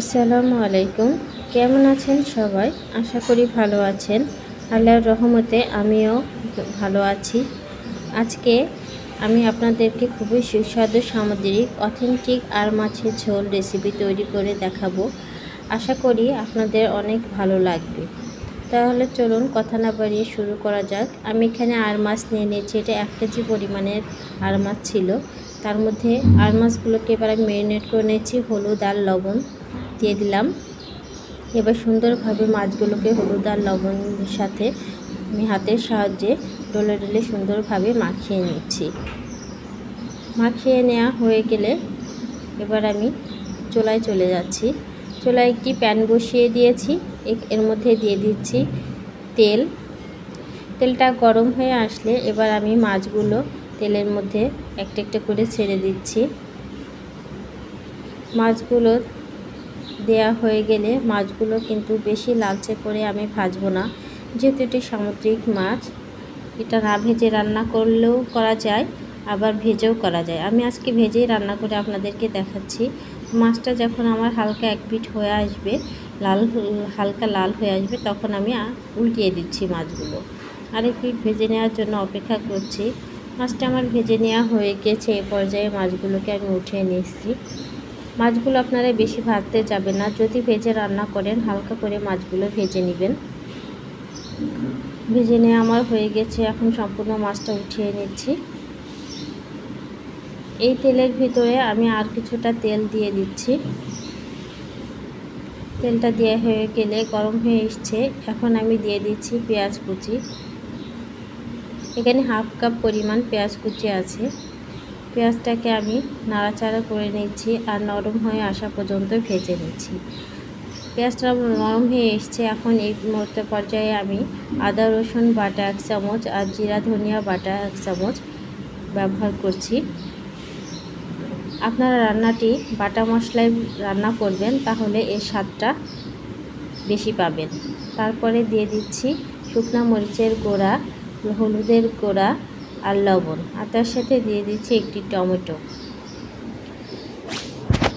আসসালামু আলাইকুম। কেমন আছেন সবাই? আশা করি ভালো আছেন। আল্লাহর রহমতে আমিও ভালো আছি। আজকে আমি আপনাদেরকে খুবই সুস্বাদু সামুদ্রিক, অথেন্টিক আর মাছের ঝোল রেসিপি তৈরি করে দেখাবো। আশা করি আপনাদের অনেক ভালো লাগবে। তাহলে চলুন কথা না বাড়িয়ে শুরু করা যাক। আমি এখানে আর মাছ নিয়ে নিয়েছি। এটা এক কেজি পরিমাণের আর মাছ ছিল। তার মধ্যে আর মাছগুলোকে এবার আমি ম্যারিনেট করে নিয়েছি। হলুদ আর লবণ। দিয়ে দিলাম। এবার সুন্দরভাবে মাছগুলোকে হলুদ আর লবণের সাথে আমি হাতের সাহায্যে ডলে ডলে সুন্দরভাবে মাখিয়ে নিচ্ছি। মাখিয়ে নেওয়া হয়ে গেলে এবার আমি চোলায় চলে যাচ্ছি। চোলায় একটি প্যান বসিয়ে দিয়েছি। এর মধ্যে দিয়ে দিচ্ছি তেল। তেলটা গরম হয়ে আসলে এবার আমি মাছগুলো তেলের মধ্যে একটা একটা করে ছেড়ে দিচ্ছি। মাছগুলো দেয়া হয়ে গেলে মাছগুলো কিন্তু বেশি লালচে করে আমি ভাজবো না। যেহেতু এটি সামুদ্রিক মাছ, এটা না ভেজে রান্না করলেও করা যায়, আবার ভেজেও করা যায়। আমি আজকে ভেজেই রান্না করে আপনাদেরকে দেখাচ্ছি। মাছটা যখন আমার হালকা এক পিঠ হয়ে আসবে, লাল, হালকা লাল হয়ে আসবে, তখন আমি উল্টিয়ে দিচ্ছি মাছগুলো। আরেক পিঠ ভেজে নেওয়ার জন্য অপেক্ষা করছি। মাছটা আমার ভেজে নেওয়া হয়ে গেছে, এ পর্যায়ে মাছগুলোকে আমি উঠিয়ে নিয়েছি মাছগুলো আপনারা বেশি ভাজতে যাবেন না। যদি ভেজে রান্না করেন, হালকা করে মাছগুলো ভেজে নেবেন। ভেজে নিয়ে আমার হয়ে গেছে। এখন সম্পূর্ণ মাছটা উঠিয়ে নিচ্ছি। এই তেলের ভিতরে আমি আর কিছুটা তেল দিয়ে দিচ্ছি। তেলটা দেওয়া হয়ে গেলে গরম হয়ে এসছে। এখন আমি দিয়ে দিচ্ছি পেঁয়াজ কুচি। এখানে হাফ কাপ পরিমাণ পেঁয়াজ কুচি আছে। পেঁয়াজটাকে আমি নাড়াচাড়া করে নিচ্ছি আর নরম হয়ে আসা পর্যন্ত ভেজে নিচ্ছি। পেঁয়াজটা নরম হয়ে এসছে। এখন এই মুহূর্তে পর্যায়ে আমি আদা, রসুন, বাটা এক চামচ আর জিরা, ধনিয়া বাটা এক চামচ ব্যবহার করছি। আপনারা রান্নাটি বাটা মশলায় রান্না করবেন, তাহলে এর স্বাদটা বেশি পাবেন। তারপরে দিয়ে দিচ্ছি শুকনা মরিচের গোড়া, হলুদের গোড়া আর লবণ। আর তার সাথে দিয়ে দিচ্ছি একটি টমেটো।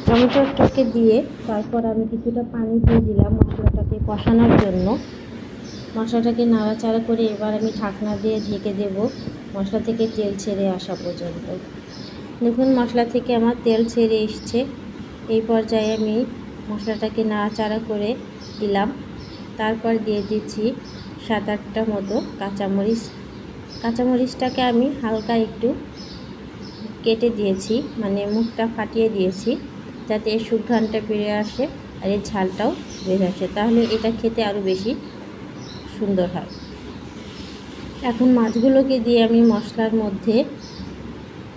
টমেটোটাকে দিয়ে তারপর আমি কিছুটা পানি দিয়ে দিলাম মশলাটাকে কষানোর জন্য। মশলাটাকে নাড়াচাড়া করে এবার আমি ঢাকনা দিয়ে ঢেকে দেব। মশলা থেকে তেল ছেড়ে আসা পর্যন্ত। দেখুন, মশলা থেকে আমার তেল ছেড়ে এসছে। এই পর্যায়ে আমি মশলাটাকে নাড়াচাড়া করে দিলাম। তারপর দিয়ে দিচ্ছি সাত আটটা মতো কাঁচামরিচ কাঁচামরিচটাকে আমি হালকা একটু কেটে দিয়েছি মানে মুখটা ফাটিয়ে দিয়েছি, যাতে এর সুঘ্রাণটা বেড়ে আসে আর এর ঝালটাও বেড়ে আসে। তাহলে এটা খেতে আরও বেশি সুন্দর হয়। এখন মাছগুলোকে দিয়ে আমি মশলার মধ্যে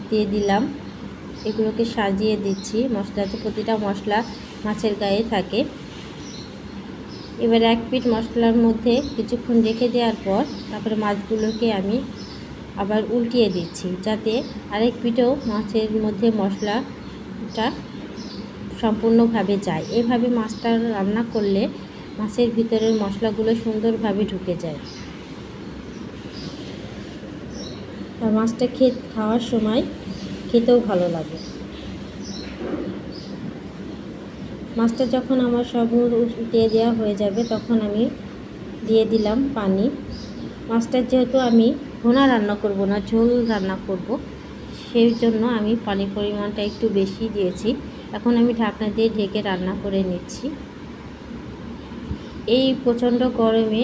দিয়ে দিলাম। এগুলোকে সাজিয়ে দিচ্ছি। মশলাতে প্রতিটা মশলা মাছের গায়ে থাকে। এবার এক পিঠ মশলার মধ্যে কিছুক্ষণ রেখে দেওয়ার পর তারপরে মাছগুলোকে আমি আবার উল্টিয়ে দিচ্ছি, যাতে আরেক পিঠেও মাছের মধ্যে মশলাটা সম্পূর্ণভাবে যায়। এভাবে মাছটা রান্না করলে মাছের ভিতরের মশলাগুলো সুন্দরভাবে ঢুকে যায়। আর মাছটা খেয়ে খাওয়ার সময় খেতেও ভালো লাগে। মাছটা যখন আমার সব দিয়ে দেওয়া হয়ে যাবে, তখন আমি দিয়ে দিলাম পানি। মাছটা যেহেতু আমি ভোনা রান্না করব না, ঝোল রান্না করব, সেই জন্য আমি পানির পরিমাণটা একটু বেশি দিয়েছি। এখন আমি ঢাকনা দিয়ে ঢেকে রান্না করে নিচ্ছি। এই প্রচণ্ড গরমে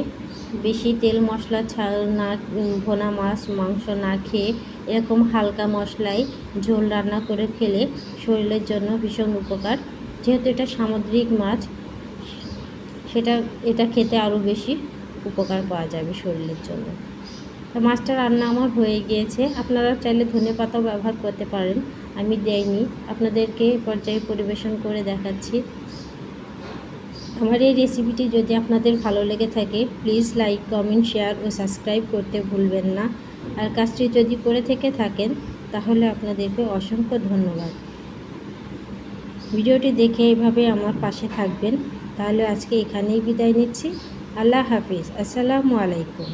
বেশি তেল মশলা ছাল না ভোনা মাছ, মাংস না খেয়ে এরকম হালকা মশলায় ঝোল রান্না করে খেলে শরীরের জন্য ভীষণ উপকার। যেহেতু এটা সামুদ্রিক মাছ, সেটা, এটা খেতে আরও বেশি উপকার পাওয়া যাবে শরীরের জন্য। তো মাছটা রান্না আমার হয়ে গিয়েছে। আপনারা চাইলে ধনে পাতাও ব্যবহার করতে পারেন। আমি দেয়নি আপনাদেরকে পর্যায়ে পরিবেশন করে দেখাচ্ছি। আমার এই রেসিপিটি যদি আপনাদের ভালো লেগে থাকে, প্লিজ লাইক, কমেন্ট, শেয়ার ও সাবস্ক্রাইব করতে ভুলবেন না। আর কাজটি যদি করে থেকে থাকেন, তাহলে আপনাদেরকে অসংখ্য ধন্যবাদ। ভিডিওটি দেখে এভাবে আমার পাশে থাকবেন। তাহলে আজকে এখানেই বিদায় নিচ্ছি। আল্লাহ হাফিজ। আসসালামু আলাইকুম।